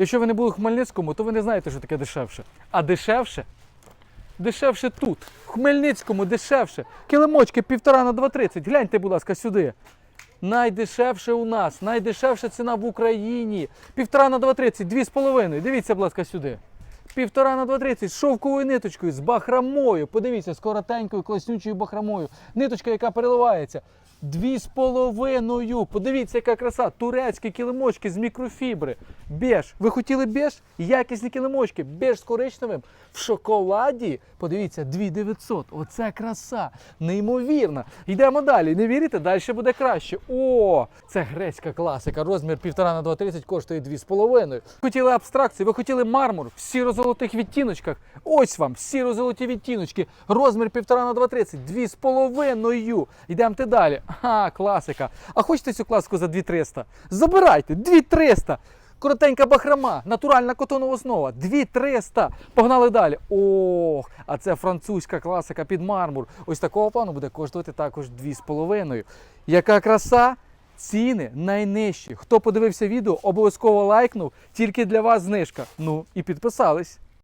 Якщо ви не були в Хмельницькому, то ви не знаєте, що таке дешевше. А дешевше? Дешевше тут. В Хмельницькому дешевше. Килимочки півтора на 2,30. Гляньте, будь ласка, сюди. Найдешевше у нас, найдешевша ціна в Україні. Півтора на 2,30, дві з половиною. Дивіться, будь ласка, сюди. Півтора на 2,30 з шовковою ниточкою, з бахрамою. Подивіться, з коротенькою, класнючою бахрамою. Ниточка, яка переливається. Дві з половиною. Подивіться, яка краса. Турецькі килимочки з мікрофібри. Беж. Ви хотіли беж? Якісні килимочки. Беж з коричневим. В шоколаді. Подивіться, 2900. Оце краса. Неймовірна. Йдемо далі. Не вірите? Далі буде краще. О, це грецька класика. Розмір 1,5 на 2,30 коштує 2,5. Хотіли абстракцію, ви хотіли мармур Всі в сіро-золотих відтіночках. Ось вам сіро-золоті відтіночки. Розмір 1,5 на 2,30, 2,5. Йдемо далі. Ага, класика. А хочете цю класику за 2,300? Забирайте, 2,300. Коротенька бахрома, натуральна котонова основа, 2300. Погнали далі. Ох, а це французька класика під мармур. Ось такого плану буде коштувати також 2,5. Яка краса? Ціни найнижчі. Хто подивився відео, обов'язково лайкнув. Тільки для вас знижка. Ну і підписались.